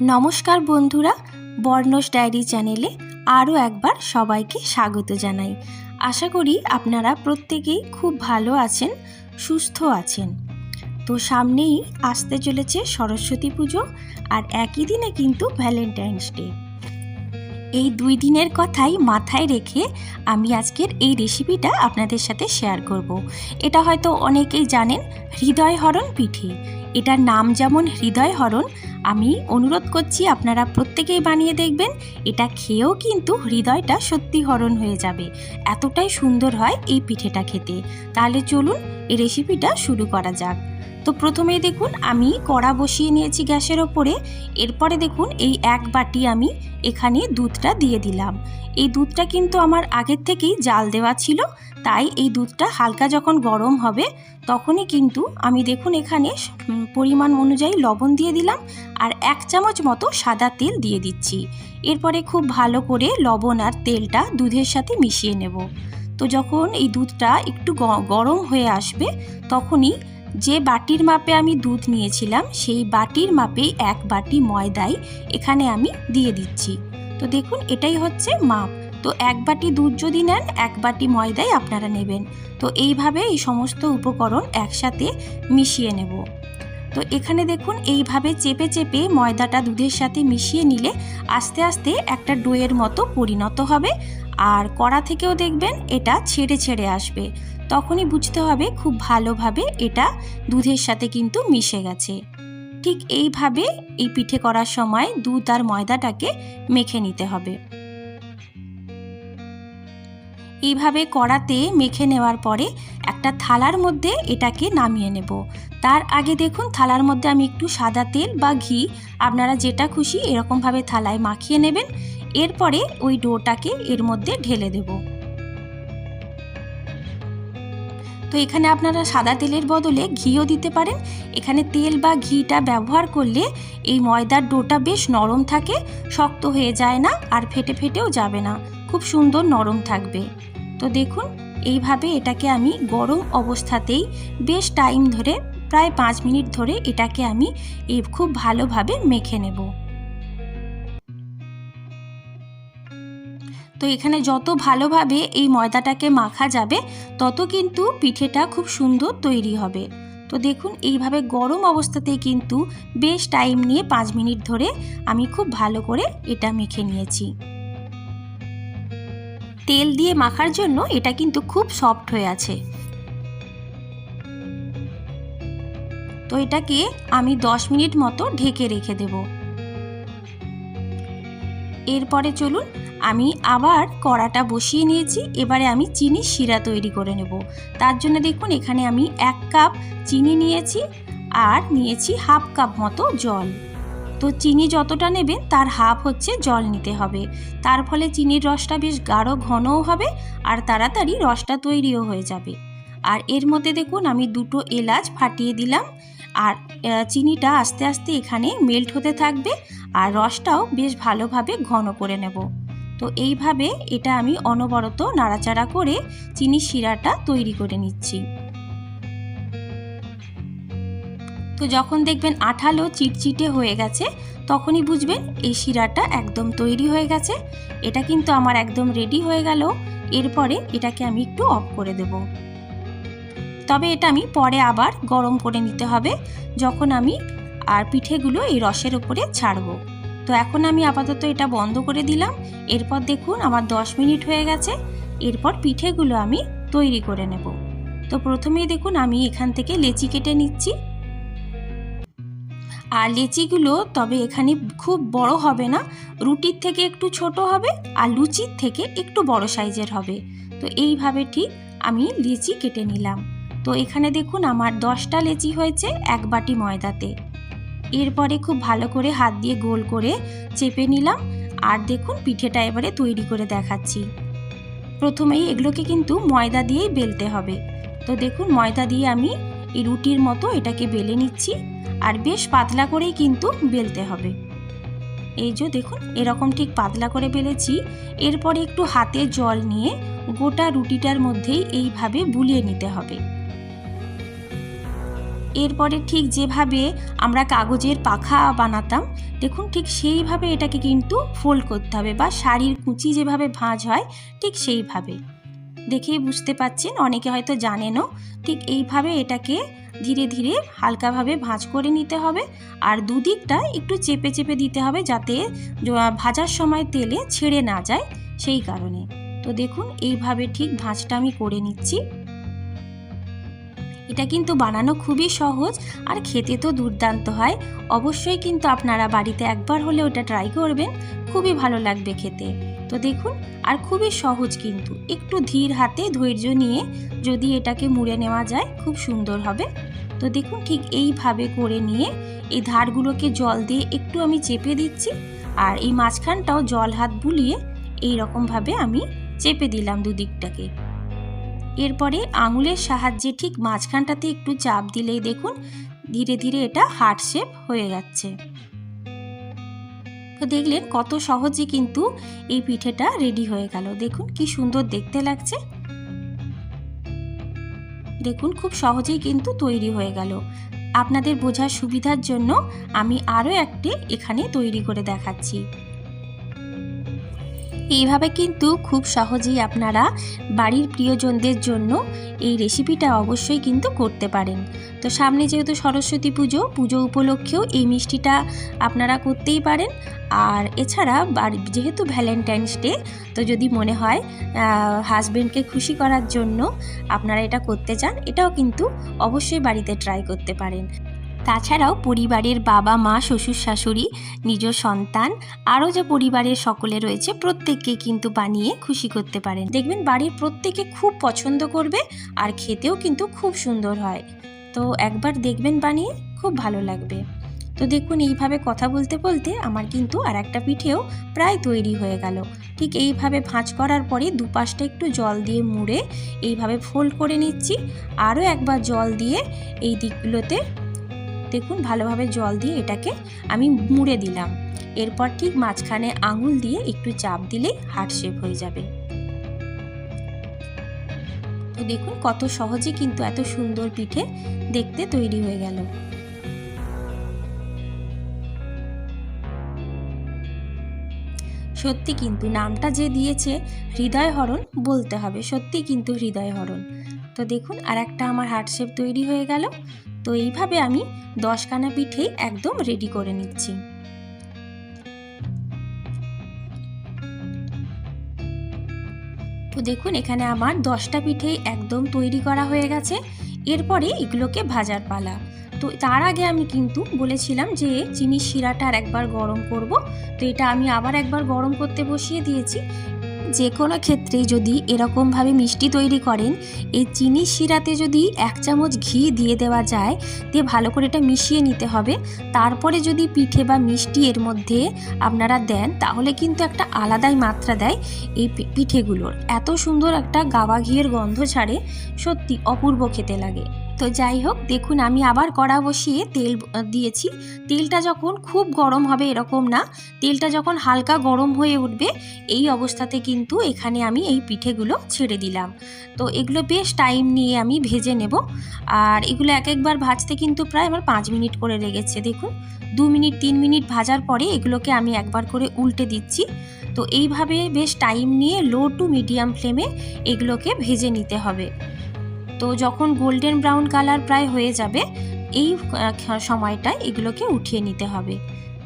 নমস্কার বন্ধুরা, বর্ণস ডায়েরি চ্যানেলে আরও একবার সবাইকে স্বাগত জানাই। আশা করি আপনারা প্রত্যেকেই খুব ভালো আছেন, সুস্থ আছেন। তো সামনেই আসতে চলেছে সরস্বতী পুজো আর একই দিনে কিন্তু ভ্যালেন্টাইন্স ডে এই দুই দিনের কথাই মাথায় রেখে আমি আজকের এই রেসিপিটা আপনাদের সাথে শেয়ার করব। এটা হয়তো অনেকেই জানেন, হৃদয়হরণ পিঠে। এটার নাম যেমন হৃদয়হরণ আমি অনুরোধ করছি আপনারা প্রত্যেকেই বানিয়ে দেখবেন, এটা খেয়েও কিন্তু হৃদয়টা সত্যি হরণ হয়ে যাবে। এতটাই সুন্দর হয় এই পিঠেটা খেতে। তাহলে চলুন এই রেসিপিটা শুরু করা যাক। তো প্রথমেই দেখুন, আমি কড়া বসিয়ে নিয়েছি গ্যাসের ওপরে। এরপরে দেখুন, এই এক বাটি আমি এখানে দুধটা দিয়ে দিলাম। এই দুধটা কিন্তু আমার আগের থেকেই জাল দেওয়া ছিল তাই এই দুধটা হালকা যখন গরম হবে, তখনই কিন্তু আমি দেখুন এখানে পরিমাণ অনুযায়ী লবণ দিয়ে দিলাম আর এক চামচ মতো সাদা তেল দিয়ে দিচ্ছি। এরপরে খুব ভালো করে লবণ আর তেলটা দুধের সাথে মিশিয়ে নেব। তো যখন এই দুধটা একটু গরম হয়ে আসবে, তখনই যে বাটির মাপে আমি দুধ নিয়েছিলাম, সেই বাটির মাপে এক বাটি ময়দাই এখানে আমি দিয়ে দিচ্ছি। তো দেখুন এটাই হচ্ছে মাপ। তো এক বাটি দুধ যদি নেন, এক বাটি ময়দাই আপনারা নেবেন। তো এইভাবে এই সমস্ত উপকরণ একসাথে মিশিয়ে নেব। তো এখানে দেখুন, এইভাবে চেপে চেপে ময়দাটা দুধের সাথে মিশিয়ে নিলে আস্তে আস্তে একটা ডোয়ের মতো পরিণত হবে। আর কড়া থেকেও দেখবেন, এটা ছেড়ে ছেড়ে আসবে। তখনই বুঝতে হবে খুব ভালোভাবে এটা দুধের সাথে কিন্তু মিশে গেছে। ঠিক এইভাবে এই পিঠে করার সময় দুধ আর ময়দাটাকে মেখে নিতে হবে। এইভাবে কড়াতে মেখে নেওয়ার পরে একটা থালার মধ্যে এটাকে নামিয়ে নেব। তার আগে দেখুন, থালার মধ্যে আমি একটু সাদা তেল বা ঘি, আপনারা যেটা খুশি এরকমভাবে থালায় মাখিয়ে নেবেন। এরপরে ওই ডোটাকে এর মধ্যে ঢেলে দেব। তো এখানে আপনারা সাদা তেলের বদলে ঘিও দিতে পারেন। এখানে তেল বা ঘিটা ব্যবহার করলে এই ময়দার ডোটা বেশ নরম থাকে, শক্ত হয়ে যায় না আর ফেটে ফেটেও যাবে না। খুব সুন্দর নরম থাকবে। তো দেখুন, এইভাবে এটাকে আমি গরম অবস্থাতেই বেশ টাইম ধরে, প্রায় পাঁচ মিনিট ধরে এটাকে আমি খুব ভালোভাবে মেখে নেব। তো এখানে যত ভালোভাবে এই ময়দাটাকে মাখা যাবে, তত কিন্তু পিঠেটা খুব সুন্দর তৈরি হবে। তো দেখুন, এইভাবে গরম অবস্থাতেই কিন্তু বেশ টাইম নিয়ে পাঁচ মিনিট ধরে আমি খুব ভালো করে এটা মেখে নিয়েছি। তেল দিয়ে মাখার জন্য এটা কিন্তু খুব সফট হয়ে আছে। তো এটাকে আমি দশ মিনিট মতো ঢেকে রেখে দেব। এরপরে চলুন, আমি আবার কড়াটা বসিয়ে নিয়েছি। এবারে আমি চিনি শিরা তৈরি করে নেব। তার জন্য দেখুন, এখানে আমি এক কাপ চিনি নিয়েছি আর নিয়েছি হাফ কাপ মতো জল। তো চিনি যতটা নেবেন, তার হাফ হচ্ছে জল নিতে হবে। তার ফলে চিনির রসটা বেশ গাঢ় ঘনও হবে আর তাড়াতাড়ি রসটা তৈরিও হয়ে যাবে। আর এর মধ্যে দেখুন, আমি দুটো এলাচ ফাটিয়ে দিলাম। আর চিনিটা আস্তে আস্তে এখানে মেল্ট হতে থাকবে আর রসটাও বেশ ভালোভাবে ঘন করে নেব। তো এইভাবে এটা আমি অনবরত নাড়াচাড়া করে চিনি শিরাটা তৈরি করে নিচ্ছি। তো যখন দেখবেন আঠালো চিটচিটে হয়ে গেছে, তখনই বুঝবেন এই শিরাটা একদম তৈরি হয়ে গেছে। এটা কিন্তু আমার একদম রেডি হয়ে গেল। এরপরে এটাকে আমি একটু অফ করে দেব। তবে এটা আমি পরে আবার গরম করে নিতে হবে, যখন আমি আর পিঠেগুলো এই রসের উপরে ছাড়বো। তো এখন আমি আপাতত এটা বন্ধ করে দিলাম। এরপর দেখুন আমার 10 মিনিট হয়ে গেছে। এরপর পিঠেগুলো আমি তৈরি করে নেব। তো প্রথমেই দেখুন আমি এখান থেকে লেচি কেটে নিচ্ছি। আর লিচিগুলো তবে এখানে খুব বড় হবে না। রুটির থেকে একটু ছোট হবে আর লুচির থেকে একটু বড় সাইজের হবে। তো এইভাবে ঠিক আমি লিচি কেটে নিলাম। তো এখানে দেখুন আমার দশটা লেচি হয়েছে এক বাটি ময়দাতে। এরপরে খুব ভালো করে হাত দিয়ে গোল করে চেপে নিলাম আর দেখুন পিঠেটা এবারে তৈরি করে দেখাচ্ছি। প্রথমেই এগুলোকে কিন্তু ময়দা দিয়েই বেলতে হবে। তো দেখুন ময়দা দিয়ে আমি এই রুটির মতো এটাকে বেলে নিচ্ছি আর বেশ পাতলা করেই কিন্তু বেলতে হবে। এই যে দেখুন, এরকম ঠিক পাতলা করে বেলেছি। এরপরে একটু হাতে জল নিয়ে গোটা রুটিটার মধ্যেই এইভাবে বুলিয়ে নিতে হবে। এরপরে ঠিক যেভাবে আমরা কাগজের পাখা বানাতাম, দেখুন ঠিক সেইভাবে এটাকে কিন্তু ফোল্ড করতে হবে বা শাড়ির কুচি যেভাবে ভাঁজ হয়, ঠিক সেইভাবে। দেখেই বুঝতে পাচ্ছেন, অনেকে হয়তো জানেনও, ঠিক এইভাবে এটাকে ধীরে ধীরে হালকাভাবে ভাঁজ করে নিতে হবে আর দুদিকটা একটু চেপে চেপে দিতে হবে যাতে ভাজার সময় তেলে ছেড়ে না যায় সেই কারণে। তো দেখুন, এইভাবে ঠিক ভাঁজটা আমি করে নিচ্ছি। এটা কিন্তু বানানো খুবই সহজ আর খেতে তো দুর্দান্ত হয়। অবশ্যই কিন্তু আপনারা বাড়িতে একবার হলে ওটা ট্রাই করবেন, খুবই ভালো লাগবে খেতে। তো দেখুন, আর খুবই সহজ কিন্তু। একটু ধীর হাতে ধৈর্য নিয়ে যদি এটাকে মুড়ে নেওয়া যায়, খুব সুন্দর হবে। তো দেখুন, ঠিক এইভাবে করে নিয়ে এই ধারগুলোকে জল দিয়ে একটু আমি চেপে দিচ্ছি, আর এই মাঝখানটাও জল হাত বুলিয়ে এই রকমভাবে আমি চেপে দিলাম দুদিকটাকে। এরপরে আঙুলের সাহায্যে ঠিক মাঝখানটাতে একটু চাপ দিলেই দেখুন, ধীরে ধীরে এটা হার্ট শেপ হয়ে যাচ্ছে। তো দেখলেন কত সহজে কিন্তু এই পিঠেটা রেডি হয়ে গেল। দেখুন কি সুন্দর দেখতে লাগছে। দেখুন খুব সহজেই কিন্তু তৈরি হয়ে গেল। আপনাদের বোঝার সুবিধার জন্য আমি আরও একটি এখানে তৈরি করে দেখাচ্ছি। এইভাবে কিন্তু খুব সহজেই আপনারা বাড়ির প্রিয়জনদের জন্য এই রেসিপিটা অবশ্যই কিন্তু করতে পারেন। তো সামনে যেহেতু সরস্বতী পুজো পুজো উপলক্ষেও এই মিষ্টিটা আপনারা করতেই পারেন। আর এছাড়া যেহেতু ভ্যালেন্টাইন্স ডে তো যদি মনে হয় হাজব্যান্ডকে খুশি করার জন্য আপনারা এটা করতে চান, এটাও কিন্তু অবশ্যই বাড়িতে ট্রাই করতে পারেন। তাছাড়াও পরিবারের বাবা, মা, শ্বশুর, শাশুড়ি, নিজ সন্তান, আরও যে পরিবারের সকলে রয়েছে, প্রত্যেককে কিন্তু বানিয়ে খুশি করতে পারেন। দেখবেন বাড়ির প্রত্যেকে খুব পছন্দ করবে আর খেতেও কিন্তু খুব সুন্দর হয়। তো একবার দেখবেন বানিয়ে খুব ভালো লাগবে। তো দেখুন, এইভাবে কথা বলতে বলতে আমার কিন্তু আর একটা পিঠেও প্রায় তৈরি হয়ে গেল। ঠিক এইভাবে ভাঁজ করার পরে দুপাশটা একটু জল দিয়ে মুড়ে এইভাবে ফোল্ড করে নিচ্ছি। আরও একবার জল দিয়ে এই দিকগুলোতে দেখুন, ভালোভাবে জল দিয়ে এটাকে আমি মুড়ে দিলাম। এরপর ঠিক মাঝখানে আঙুল দিয়ে একটু চাপ দিলেই হার্ট শেপ হয়ে যাবে। তো দেখুন, কত সহজে কিন্তু এত সুন্দর পিঠে দেখতে তৈরি হয়ে গেল। সত্যি কিন্তু নামটা যে দিয়েছে হৃদয়হরণ বলতে হবে। সত্যি কিন্তু হৃদয়হরণ তো দেখুন আর একটা আমার হার্ট শেপ তৈরি হয়ে গেল। তো এইভাবে আমি দশখানা পিঠেই একদম রেডি করে নিচ্ছি। তো দেখুন, এখানে আমার দশটা পিঠেই একদম তৈরি করা হয়ে গেছে। এরপরে এগুলোকে ভাজার পালা। তো তার আগে আমি কিন্তু বলেছিলাম যে চিনির শিরাটা আর একবার গরম করব। তো এটা আমি আবার একবার গরম করতে বসিয়ে দিয়েছি। যে কোনো ক্ষেত্রেই যদি এরকমভাবে মিষ্টি তৈরি করেন, এই চিনি শিরাতে যদি এক চামচ ঘি দিয়ে দেওয়া যায়, দিয়ে ভালো করে এটা মিশিয়ে নিতে হবে। তারপরে যদি পিঠে বা মিষ্টি এর মধ্যে আপনারা দেন, তাহলে কিন্তু একটা আলাদাই মাত্রা দেয় এই পিঠেগুলোর। এত সুন্দর একটা গাওয়া ঘিয়ের গন্ধ ছাড়ে সত্যি অপূর্ব খেতে লাগে। তো যাই হোক, দেখুন আমি আবার কড়া বসিয়ে তেল দিয়েছি। তেলটা যখন খুব গরম হবে এরকম না, তেলটা যখন হালকা গরম হয়ে উঠবে, এই অবস্থাতে কিন্তু এখানে আমি এই পিঠেগুলো ছেড়ে দিলাম। তো এগুলো বেশ টাইম নিয়ে আমি ভেজে নেব। আর এগুলো এক একবার ভাজতে কিন্তু প্রায় আমার পাঁচ মিনিট করে লেগেছে, দেখুন। দু মিনিট, তিন মিনিট ভাজার পরে এগুলোকে আমি একবার করে উল্টে দিচ্ছি। তো এইভাবে বেশ টাইম নিয়ে লো টু মিডিয়াম ফ্লেমে এগুলোকে ভেজে নিতে হবে। তো যখন গোল্ডেন ব্রাউন কালার প্রায় হয়ে যাবে এই সময়টায় এগুলোকে উঠিয়ে নিতে হবে।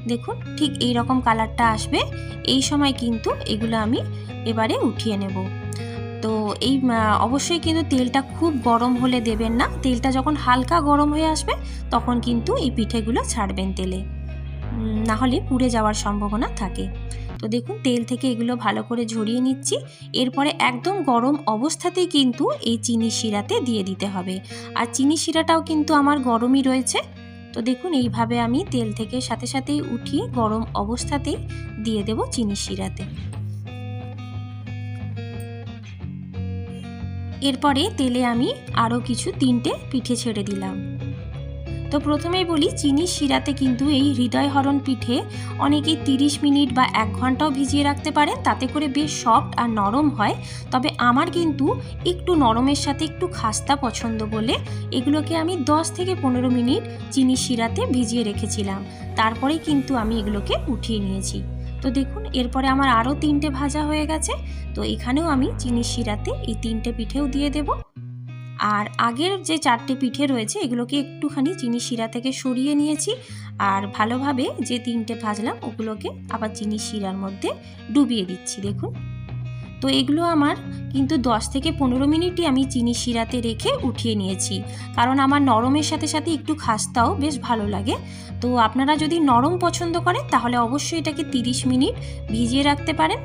দেখুন ঠিক এই রকম কালারটা আসবে। এই সময় কিন্তু এগুলো আমি এবারে উঠিয়ে নেব। তো এই অবশ্যই কিন্তু তেলটা খুব গরম হলে দেবেন না। তেলটা যখন হালকা গরম হয়ে আসবে তখন কিন্তু এই পিঠেগুলো ছাড়বেন তেলে। উম, না হলে পুড়ে যাওয়ার সম্ভাবনা থাকে। তো দেখুন, তেল থেকে এগুলো ভালো করে ঝরিয়ে নিচ্ছি। এরপরে একদম গরম অবস্থাতেই কিন্তু এই চিনি শিরাতে দিয়ে দিতে হবে। আর চিনি শিরাটাও কিন্তু আমার গরমই রয়েছে। তো দেখুন, এইভাবে আমি তেল থেকে সাথে সাথেই উঠিয়ে গরম অবস্থাতেই দিয়ে দেব চিনি শিরাতে। এরপরে তেলে আমি আরও কিছু তিনটে পিঠে ছেড়ে দিলাম। তো প্রথমেই বলি, চিনি শিরাতে কিন্তু এই হৃদয়হরণ পিঠে অনেকেই তিরিশ মিনিট বা এক ঘন্টাও ভিজিয়ে রাখতে পারেন। তাতে করে বেশ সফট আর নরম হয়। তবে আমার কিন্তু একটু নরমের সাথে একটু খাস্তা পছন্দ বলে এগুলোকে আমি দশ থেকে পনেরো মিনিট চিনি শিরাতে ভিজিয়ে রেখেছিলাম। তারপরে কিন্তু আমি এগুলোকে উঠিয়ে নিয়েছি। তো দেখুন, এরপরে আমার আরও তিনটে ভাজা হয়ে গেছে। তো এখানেও আমি চিনি শিরাতে এই তিনটে পিঠেও দিয়ে দেব। আর আগের যে চারটে পিঠে রয়েছে, এগুলোকে একটুখানি চিনি শিরা থেকে সরিয়ে নিয়েছি। আর ভালোভাবে যে তিনটে ভাজলাম, ওগুলোকে আবার চিনি শিরার মধ্যে ডুবিয়ে দিচ্ছি, দেখুন। তো এগুলো আমার কিন্তু দশ থেকে পনেরো মিনিটই আমি চিনি শিরাতে রেখে উঠিয়ে নিয়েছি। কারণ আমার নরমের সাথে সাথে একটু খাস্তাও বেশ ভালো লাগে। তো আপনারা যদি নরম পছন্দ করেন, তাহলে অবশ্যই এটাকে তিরিশ মিনিট ভিজিয়ে রাখতে পারেন।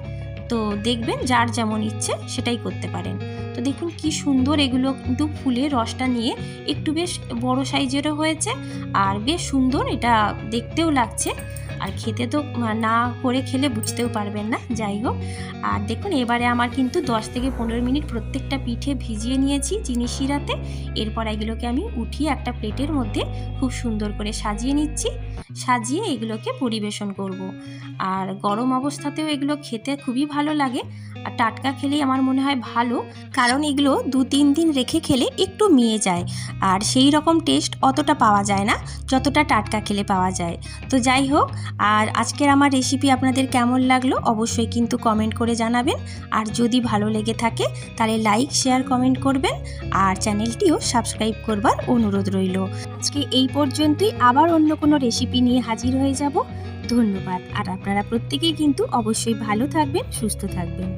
তো দেখবেন যার যেমন ইচ্ছে সেটাই করতে পারেন। তো দেখুন কি সুন্দর এগুলো কিন্তু ফুলে রসটা নিয়ে একটু বেশ বড় সাইজেরও হয়েছে আর বেশ সুন্দর এটা দেখতেও লাগছে। আর খেতে তো না করে খেলে বুঝতেও পারবেন না, যাই হোক। আর দেখুন, এবারে আমার কিন্তু দশ থেকে পনেরো মিনিট প্রত্যেকটা পিঠে ভিজিয়ে নিয়েছি চিনি শিরাতে। এরপর এগুলোকে আমি উঠিয়ে একটা প্লেটের মধ্যে খুব সুন্দর করে সাজিয়ে নিচ্ছি। সাজিয়ে এগুলোকে পরিবেশন করব। আর গরম অবস্থাতেও এগুলো খেতে খুবই ভালো লাগে। টাটকা খেলেই আমার মনে হয় ভালো, কারণ এগুলো দু তিন দিন রেখে খেলে একটু মিয়ে যায়। আর সেই রকম টেস্ট অতটা পাওয়া যায় না, যতটা টাটকা খেলে পাওয়া যায়। তো যাই হোক, আর আজকের আমার রেসিপি আপনাদের কেমন লাগল অবশ্যই কিন্তু কমেন্ট করে জানাবেন। আর যদি ভালো লেগে থাকে, তাহলে লাইক শেয়ার কমেন্ট করবেন। আর চ্যানেলটিও সাবস্ক্রাইব করবার অনুরোধ রইল। আজকে এই পর্যন্তই, আবার অন্য কোনো রেসিপি নিয়ে হাজির হয়ে যাব। ধন্যবাদ। আর আপনারা প্রত্যেকেই কিন্তু অবশ্যই ভালো থাকবেন, সুস্থ থাকবেন।